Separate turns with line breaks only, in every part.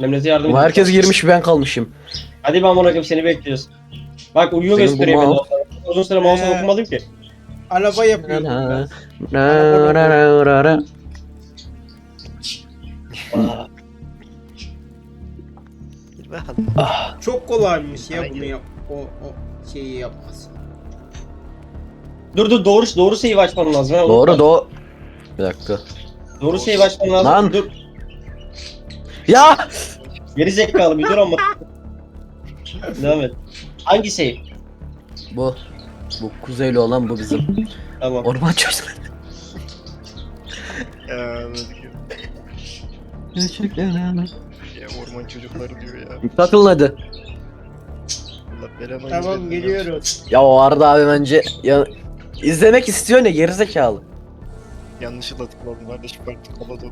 Memlete yardım
Ama
edin.
herkes girmiş ben kalmışım.
Hadi ben bırakayım seni bekliyoruz. Bak uyuyor
Senin bu
gösteriyor beni.
mouse-
Uzun süre mouse'a
Ee,
dokunmadım ki.
Araba yapıyorum ben.
Ah,
Çok kolaymış ya bunu yap. O, o şeyi yapması.
Dur dur doğru doğru save açman lazım. ha,
Doğru
unutma.
doğru. Bir dakika.
Doğru save açman lazım.
Lan.
Dur.
Ya!
Geri zekalı bir dur ama. Devam et. Hangi save?
Bu. Bu kuzeyli olan bu bizim.
Tamam.
Orman çocukları.
Ya ya.
Gerçekten
Ya orman çocukları diyor ya.
Takılın hadi.
Allah belanı
Tamam
versin.
geliyoruz.
Ya o Arda abi bence ya izlemek istiyor ne gerizekalı.
Yanlışlıkla tıkladım kardeşim farklı kapadı.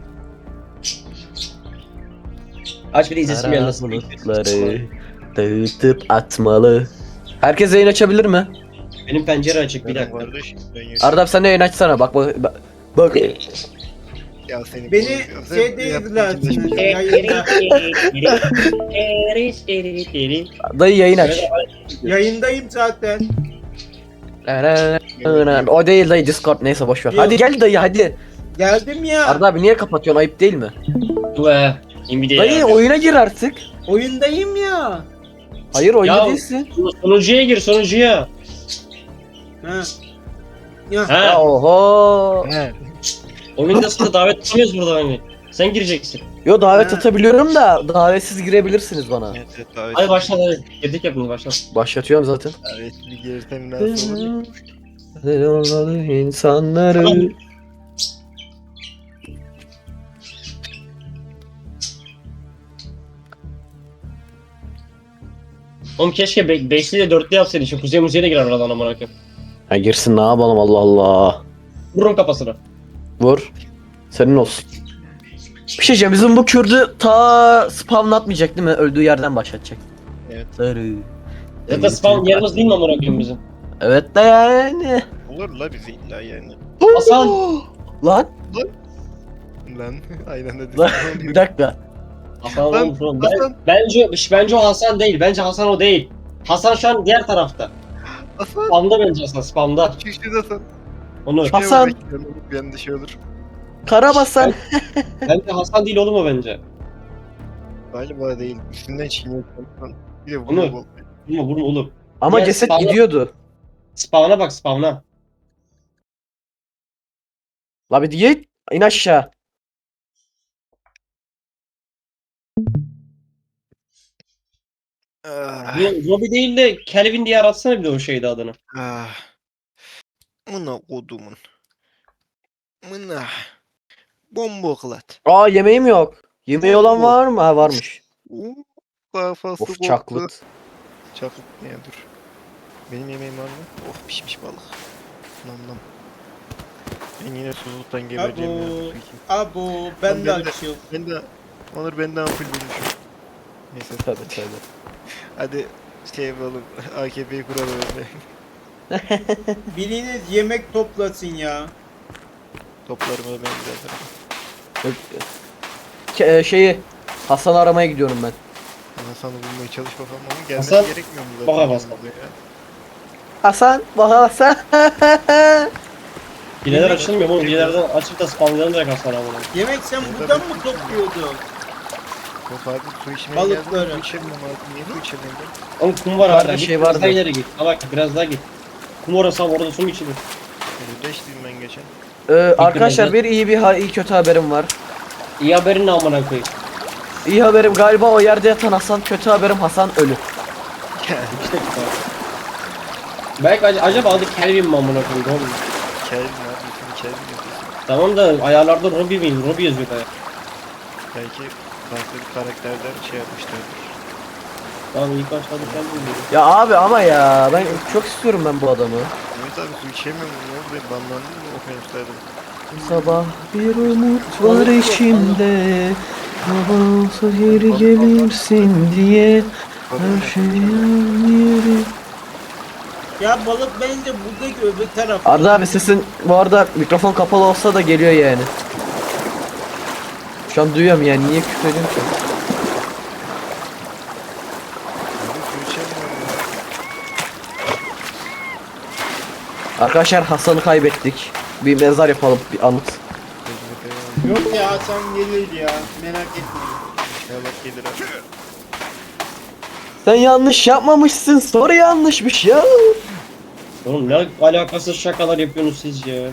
Aç bir de izlesin nasıl.
bulutları dağıtıp atmalı. Herkes yayın açabilir mi?
Benim pencere açık bir dakika.
Kardeş.
Arda abi sen de yayın açsana bak bak. bak- Bak.
Ya seni
Beni şeyde Yayında,
Dayı yayın aç.
yayındayım zaten.
O değil dayı Discord neyse boş ver. Hadi gel dayı hadi.
Geldim ya.
Arda abi niye kapatıyorsun ayıp değil mi?
Ve Nvidia.
Dayı oyuna gir artık.
Oyundayım ya.
Hayır oyunda
Ya-
değilsin.
Sonucuya gir sonucuya.
Ha. Ya.
Ya
Ha.
oho.
He.
Oyundasın da davet tutamıyoruz burada hani. Sen gireceksin.
Yo davet
Ha.
atabiliyorum da davetsiz girebilirsiniz bana.
Evet evet davet.
Hadi başla hadi. Girdik yapın başla.
Başlatıyorum zaten.
Davetli girsem nasıl olur?
Olmalı insanları.
Oğlum keşke be beşli de dörtlü yapsaydın. Şu kuzey müziğe de girer aradan amına koyayım.
Ha girsin ne yapalım Allah Allah.
Vururum kafasına.
Vur. Senin olsun. Bir şey diyeceğim bizim bu Kürdü ta spawn atmayacak değil mi? Öldüğü yerden başlatacak.
Evet.
Sarı.
Zaten spawn yerimiz değil mi amına koyayım bizim?
Evet de yani.
Olur la bizi illa yani.
Hasan.
Lan
Lan aynen dedi.
Lan, bir dakika.
Hasan olmuş oğlum. Ben,
Hasan.
bence, bence o Hasan değil. Bence Hasan o değil. Hasan şu an diğer tarafta.
Hasan.
Spamda bence Hasan. Spamda.
Şişli Hasan.
Onu.
Hasan.
Bir anda şey olur.
Karabasan.
bence Hasan değil oğlum o bence.
Galiba değil. Üstünden çiğniyor. Bir de
Onu-
vuruyor bu.
Vurma vurma oğlum.
Ama
Ya,
ceset
spawn'a-
gidiyordu.
Spawn'a bak spawn'a.
La bir git. İn aşağı.
Robbie değil de Kelvin diye aratsana bir de o şeydi adını.
Ah. Mına kodumun. Mına. Bomboklat.
Aa yemeğim yok. Yemeği olan var mı? Ha varmış.
Uuu. Kafası
Of
koptu.
çaklıt.
Çaklıt ne ya dur. Benim yemeğim var mı? Oh pişmiş balık. Nam nam. Ben yine susuzluktan gebereceğim ya.
Abo. Abo ben de
Ben de-
açıyorum.
Ben de Onur benden ampul bulmuşum. Neyse
Tabii tabii.
hadi şey yapalım. AKP'yi kuralım önce.
Biriniz yemek toplasın ya.
Toplarımı ben zaten.
Ke- e, şeyi Hasan'ı aramaya gidiyorum ben.
Hasan'ı bulmaya çalış bakalım ama gelmesi
Hasan,
gerekmiyor mu
bak
zaten?
Hasan.
Ya.
Hasan, bak Hasan.
Hileler açılmıyor oğlum. Hilelerden açıp da spawnlayalım direkt Hasan amına.
Yemek sen buradan mı topluyordun?
Yok abi su içmeye
Balıkları.
geldim. Su içemiyorum abi. Niye su ben?
Oğlum kum var
Yukarıda
hala.
şey
Git, biraz
vardı.
daha ileri git. Ha bak biraz daha git. Kum orası abi orada su mu içilir?
Burada içtim ben geçen.
Ee, arkadaşlar bir iyi bir ha- iyi kötü haberim var.
İyi haberin ne amına koyayım.
İyi haberim galiba o yerde yatan Hasan, kötü haberim Hasan ölü.
İşte. Belki ac- acaba adı Kelvin mi amına koyayım oğlum?
Kelvin abi. Şimdi Kelvin yapıyorsun.
Tamam da ayarlarda Robbie miyim? Robbie yazıyor da.
Belki farklı bir karakterden şey yapmışlardır.
Tamam ilk başta adı Kelvin diyor.
Ya abi ama ya ben çok istiyorum ben bu adamı.
Evet abi su içemiyorum. Ne oldu? Ben banlandım mı okyanuslardan?
Sabah bir umut var içimde. Sabah sahir gelirsin diye her şey yeri.
Ya balık bence buradaki öbür tarafta.
Arda abi sesin bu arada mikrofon kapalı olsa da geliyor yani. Şu an duyuyorum yani niye küfür ki? Arkadaşlar Hasan'ı kaybettik. Bir mezar yapalım bir anıt.
Yok ya Hasan gelir ya. Merak etmeyin.
Sen yanlış yapmamışsın. Soru yanlışmış ya.
Oğlum ne alakasız şakalar yapıyorsunuz siz ya.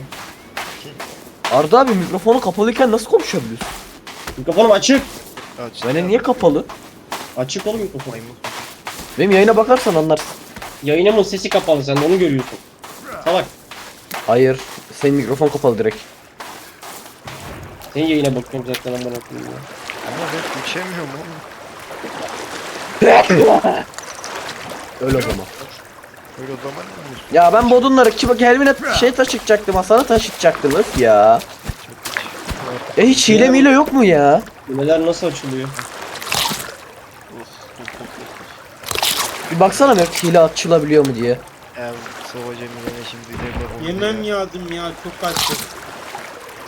Arda abi mikrofonu kapalıyken nasıl konuşabiliyorsun?
Mikrofonum açık.
Aç.
Niye kapalı?
Açık oğlum mikrofon.
Benim yayına bakarsan anlarsın.
Yayınımın sesi kapalı sen de onu görüyorsun. Salak.
Hayır. Senin mikrofon kapalı direkt.
Senin yayına bakıyorum zaten amına koyayım ya.
Ama ben geçemiyorum oğlum.
Öyle o zaman.
Öyle o zaman mı?
Ya ben bodunları ki bak Helvin'e şey taşıtacaktım Hasan'ı taşıtacaktınız ya. E hiç hile mile yok mu ya?
Neler nasıl açılıyor?
Bir baksana bir hile açılabiliyor mu diye.
Ya Sova Cemile'ne şimdi derler onu
Yemem
ya.
yazdım ya çok açtım.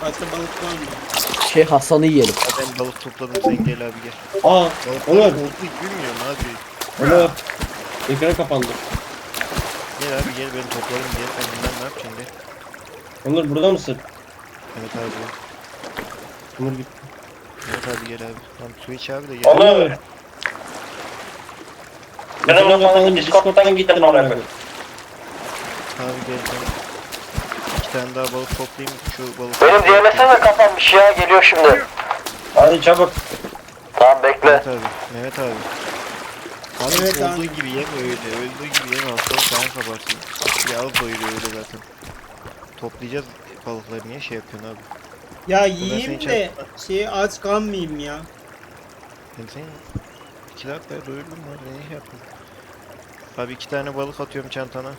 Başka balık var mı?
Şey Hasan'ı yiyelim.
Ya Ben balık topladım sen gel abi gel.
Aa
Balık
Onur.
oldu bilmiyorum abi.
Onur. Ekran kapandı.
Gel abi gel ben toplarım gel sen bundan ne yapacaksın gel.
Onur burada mısın?
Evet abi.
Onur git.
Evet abi gel abi. Tamam su iç abi de gel.
Onur. Ekran kapandı. Discord'dan gittin oraya.
Abi gel sen. İki tane daha balık toplayayım şu balık.
Benim DMS'e kapanmış ya geliyor şimdi.
Hadi çabuk.
Tamam bekle.
Mehmet abi. Mehmet abi. Abi
Evet
olduğu
abi.
gibi yeme öyle. Öldüğü gibi yeme hastalık sen kaparsın. Yağlı doyuruyor öyle zaten. Toplayacağız balıkları niye şey yapıyorsun abi?
Ya yiyeyim de şey aç kalmayayım ya.
Ben seni iki dakika doyurdum abi ne yaptın? Abi iki tane balık atıyorum çantana.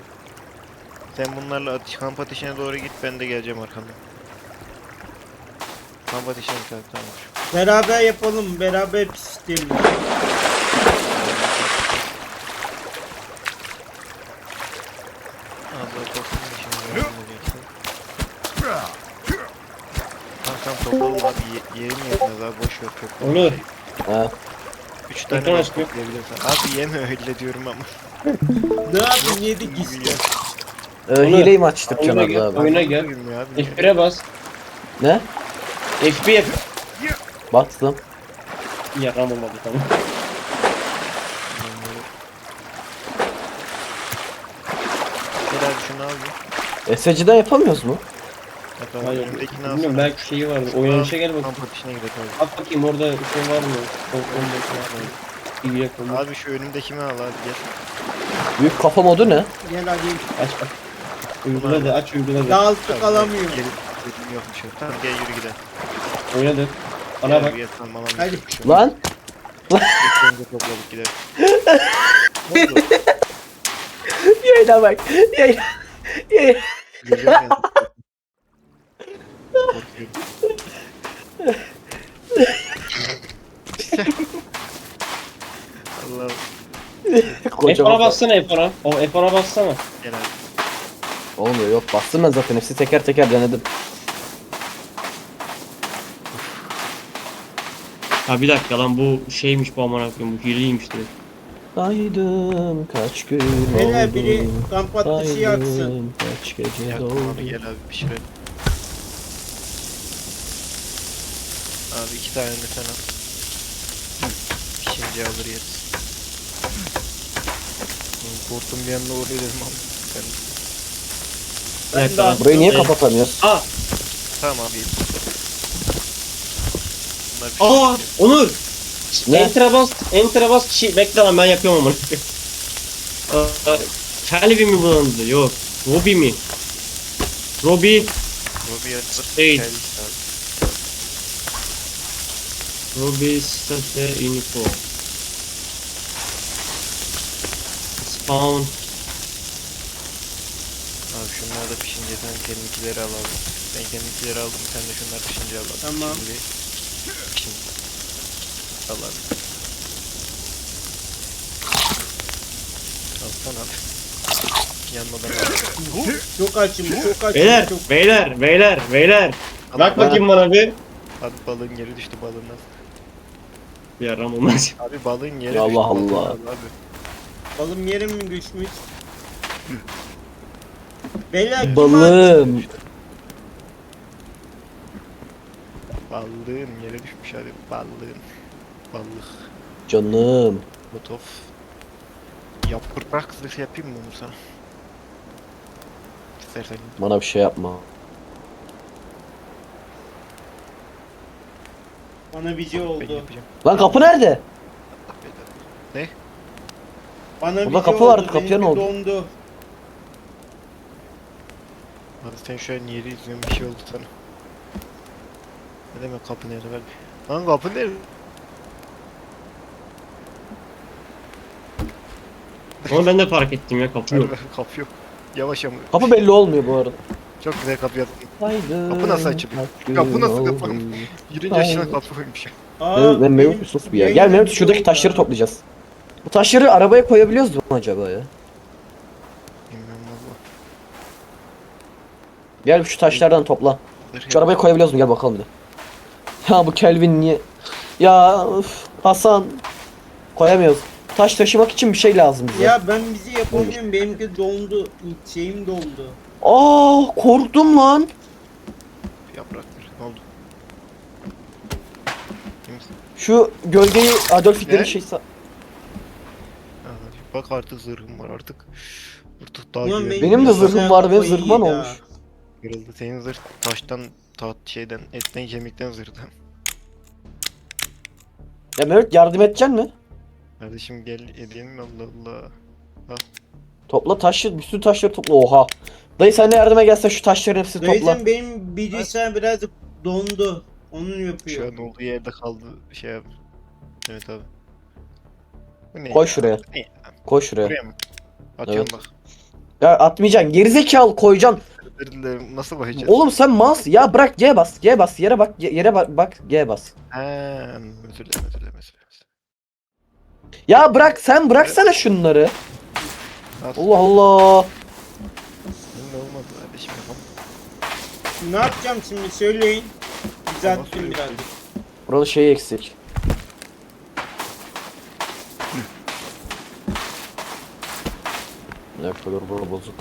Sen bunlarla atış, kamp ateşine doğru git ben de geleceğim arkandan. Kamp ateşine git abi tamam.
Beraber yapalım. Beraber pişirelim.
Onur.
Ha.
Üç tane
Ekran
toplayabilirsin. Abi yeme öyle diyorum ama.
Ne yapayım yedik işte.
Ee, hileyi mi açtıracaksın
oyuna gel,
abi?
oyuna gel.
Duymuyor abi.
F1'e bas.
Ne?
F1.
Bastım.
Yaram olmadı tamam.
Gel abi şunu al bir.
SC'den yapamıyoruz mu?
Hatta
Hayır.
önümdekini alsana.
Bilmiyorum belki şeyi vardı. Oynanışa gel bak.
Kamp ateşine gidelim abi.
Bak bakayım orada şey var mı? Kontrol? İyi yapalım.
Abi şu önümdekini al abi gel.
Büyük kafa modu ne?
Gel hadi.
Aç bak. Uygula da aç uygula da.
Dağıltık alamıyorum.
Gel, dedim yokmuş ya. Tamam gel yürü gidelim.
Oyna da. Bana bak.
Gel, tamam, alan
Hadi.
yok bir şey.
Lan
Önce topladık gidelim. Ne oldu?
yayına bak. Yayına. Yayına.
Ya. Allah'ım.
Kocaman.
F1'a bassana F1'a. O F1'a bassana.
Gel abi.
Olmuyor yok bastım ben zaten hepsi teker teker denedim.
Ha bir dakika lan bu şeymiş bu amına koyayım bu hileymiş direkt.
Saydım kaç gün
Beyler
oldu.
biri kamp ateşi yaksın.
Saydım kaç gece
Gel
doldu.
abi gel abi pişirelim. Abi iki tane de sen al. Pişince alır yeriz. Korktum bir anda oraya dedim ama. Ben...
Bir dakika lan.
Burayı niye
Evet.
kapatamıyoruz?
Aa!
Tamam abi. Bunlar
Aa!
pişince-
Onur!
Ne?
Enter'a bas, Enter'a bas şey bekle lan ben yapıyorum koyayım. Aa, Kelvin mi bulandı? Yok. Robi mi? Robi,
bir yarısı
Değil.
geldi
Robi state info. Spawn.
Abi şunlar da pişince sen kendinkileri al abi. Ben kendinkileri aldım sen de şunlar pişince al abi.
Tamam.
Şimdi... Şimdi. Al abi. Alsana abi. Yanmadan al.
Çok açım, çok açım.
Beyler,
çok.
beyler, beyler, beyler. Bak
Abi,
bakayım bana bir.
Abi balığın yeri düştü balığın nasıl?
Bir aram olmaz.
Abi balığın yeri.
Allah
balığın
Allah.
al Abi.
Balım yerim mi düşmüş? Beyler kim?
Balım.
Ballığın yere düşmüş hadi. Ballığın. Ballık.
Canım.
Botof. Yaprak zırh yapayım mı onu sana? İstersen.
Bana bir şey yapma.
Bana
Ben
oldu.
yapacağım.
Lan kapı nerede?
Belanı.
Bana
Burada
bir şey
kapı
oldu.
vardı, kapıya ne
benimki
oldu?
Dondu.
Hadi sen şu an yeri izliyorsun bir şey oldu sana. Ne demek kapı nerede ver? Lan kapı nerede?
Ama ben de fark ettim ya kapı yok.
Kapı yok. Yavaş ama.
Kapı belli olmuyor bu arada.
Çok güzel kapı.
Haydi.
Kapı nasıl açılıyor? Kapı nasıl kapanıyor? Yürüyünce aşağıdan kapı koymuş.
Aa,
Ben, ben Mehmet sus bir ya. Gel Mehmet şuradaki taşları
ya.
toplayacağız. Bu taşları arabaya koyabiliyoruz mu acaba ya?
Bilmem valla.
Gel şu taşlardan topla. Şu arabaya koyabiliyoruz mu? Gel bakalım bir de. Ya bu Kelvin niye? Ya üf, Hasan. Koyamıyoruz. Taş taşımak için bir şey lazım bize.
Ya ben bizi yapamıyorum. Benimki dondu. Şeyim dondu.
Aa korktum lan.
Yaprak ver. Ne oldu? İyi misin?
Şu gölgeyi Adolf Hitler'in
Ne?
şey sa-
Aa, Bak artık zırhım var artık. Artık daha
Ulan
güvenli.
Benim de
bir
zırhım vardı, benim
kafayı
olmuş?
Kırıldı. Senin zırh taştan, taht şeyden, etten, kemikten zırhtan.
Ya Mehmet yardım edeceksin mi?
Kardeşim gel edelim mi? Allah Allah.
Topla taşı, bir sürü taşları topla. Oha. Dayı sen de yardıma gelsen şu taşların hepsini topla.
Dayıcım benim bilgisayar birazcık dondu. Onun
Şu
yapıyor.
an olduğu yerde kaldı şey yap. Evet abi. Bu ne?
Koy
ya?
şuraya.
Ne?
Koy şuraya.
Buraya mı? Atıyorum
Evet.
bak.
Ya atmayacaksın. Gerizekalı koyacaksın.
Özür dilerim. Nasıl bakacağız?
Oğlum sen mouse ya bırak G bas. G bas. Yere bak. ye- Yere bak, bak G bas.
He, özür dilerim, özür dilerim, özür dilerim.
Ya bırak sen bıraksana şunları.
Nasıl?
Allah Allah.
Kardeşim yapalım.
Ne yapacağım şimdi söyleyin. Düzelttim
söyle.
biraz.
Burada şey eksik. Ne kadar burada bozuk.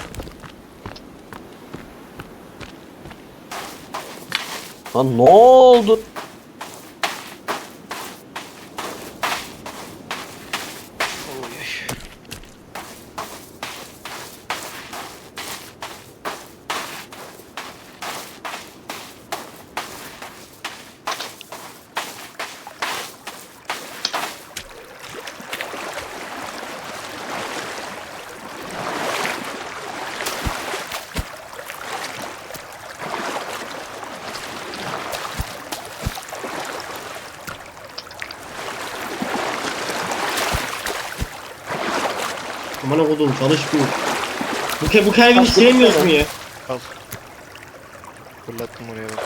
Lan ne oldu?
Aman okudum çalışmıyor. Bu, ke bu Kelvin'i
Kaç dakika
mu ya?
Al. Fırlattım oraya bak.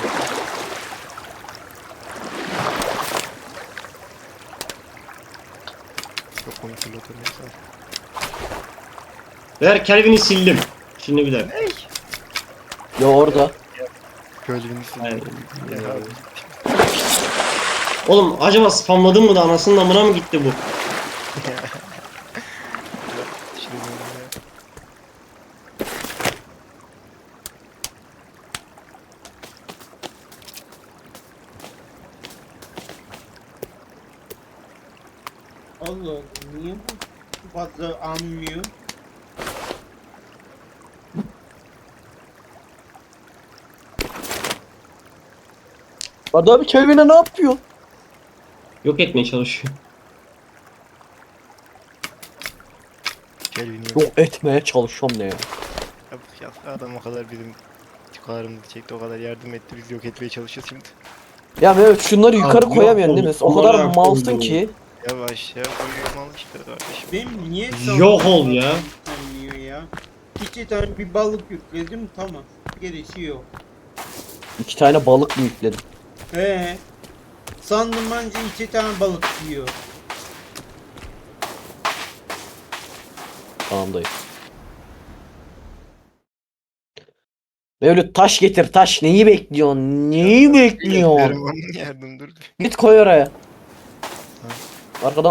Çok komik fırlatırım ya.
Ver Kelvin'i sildim. Şimdi bir dakika.
Ya orada.
Aynen.
sildim. Ya abi.
Oğlum acaba spamladım mı da anasının amına mı gitti bu?
Şimdi böyle ya.
Allah Allah niye bu fazla anmıyor?
Adam Kelvin'e ne yapıyor?
Yok etmeye çalışıyor.
Gölgünü yok.
Yok etmeye çalışıyorum ne ya.
Ya, ya adam o kadar bizim çıkarımızı çekti, o kadar yardım etti. Biz yok etmeye çalışıyoruz şimdi.
Ya Mehmet şunları yukarı
yok
koyamıyorsun değil mi? O kadar
bunlara
mouse'un
koydum.
ki.
Yavaş ya işte kardeşim.
Benim niye
Yok ol ya.
Ya. İki tane bir balık yükledim tamam. Gerisi yok.
iki tane balık mı yükledim?
He. Sandım anca iki tane balık yiyor.
Tamam dayı. Mevlüt taş getir taş. Neyi bekliyorsun? Neyi bekliyorsun?
Yardım yardım dur.
Git koy oraya. Arkadan